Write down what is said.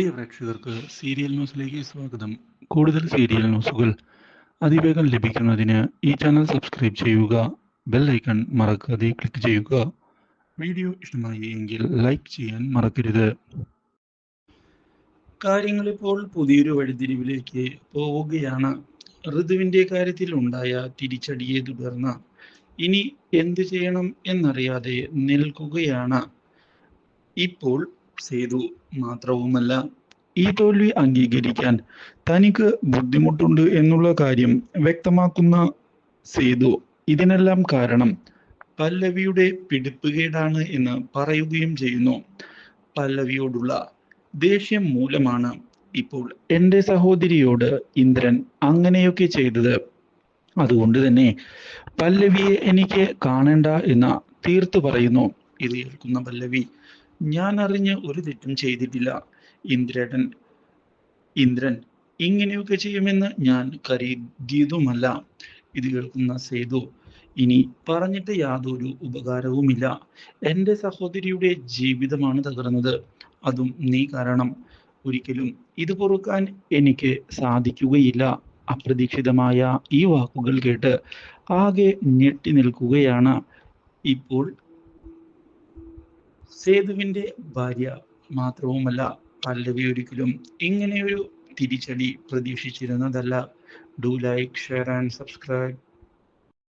പ്രിയ പ്രേക്ഷകർക്ക് സീരിയൽ ന്യൂസിലേക്ക് സ്വാഗതം. കൂടുതൽ സീരിയൽ ന്യൂസുകൾ അതിവേഗം ലഭിക്കുന്നതിന് ഈ ചാനൽ സബ്സ്ക്രൈബ് ചെയ്യുക ബെൽ ഐക്കൺ മറക്കാതെ ക്ലിക്ക് ചെയ്യുക. വീഡിയോ ഇഷ്ടമായി എങ്കിൽ ലൈക്ക് ചെയ്യാൻ മറക്കരുത്. കാര്യങ്ങൾ ഇപ്പോൾ പുതിയൊരു വഴിതിരിവിലേക്ക് പോവുകയാണ്. ഋതുവിന്റെ കാര്യത്തിൽ ഉണ്ടായ തിരിച്ചടിയെ തുടർന്ന് ഇനി എന്തു ചെയ്യണം എന്നറിയാതെ നിൽക്കുകയാണ്. ഇപ്പോൾ സേതു മാത്രവുമല്ല ഈ തോൽവി അംഗീകരിക്കാൻ തനിക്ക് ബുദ്ധിമുട്ടുണ്ട് എന്നുള്ള കാര്യം വ്യക്തമാക്കുന്ന സേതു ഇതിനെല്ലാം കാരണം പല്ലവിയുടെ പിടിപ്പുകേടാണ് എന്ന് പറയുകയും ചെയ്യുന്നു. പല്ലവിയോടുള്ള ദേഷ്യം മൂലമാണ് ഇപ്പോൾ എന്റെ സഹോദരിയോട് ഇന്ദ്രൻ അങ്ങനെയൊക്കെ ചെയ്തത്. അതുകൊണ്ട് തന്നെ പല്ലവിയെ എനിക്ക് കാണണ്ട എന്ന് തീർത്തു പറയുന്നു. ഇത് കേൾക്കുന്ന പല്ലവി ഞാൻ അറിഞ്ഞ് ഒരു തെറ്റും ചെയ്തിട്ടില്ല. ഇന്ദ്രേട്ടൻ ഇന്ദ്രൻ ഇങ്ങനെയൊക്കെ ചെയ്യുമെന്ന് ഞാൻ കരുതിയതുമല്ല. ഇത് കേൾക്കുന്ന സേതു ഇനി പറഞ്ഞിട്ട് യാതൊരു ഉപകാരവുമില്ല. എന്റെ സഹോദരിയുടെ ജീവിതമാണ് തകർന്നത്. അതും നീ കാരണം. ഒരിക്കലും ഇത് പൊറുക്കാൻ എനിക്ക് സാധിക്കുകയില്ല. അപ്രതീക്ഷിതമായ ഈ വാക്കുകൾ കേട്ട് ആകെ ഞെട്ടി നിൽക്കുകയാണ്. ഇപ്പോൾ സേതുവിന്റെ ഭാര്യ മാത്രവുമല്ല പല്ലവി ഒരിക്കലും ഇങ്ങനെയൊരു തിരിച്ചടി പ്രതീക്ഷിച്ചിരുന്നതല്ല. Do like share and subscribe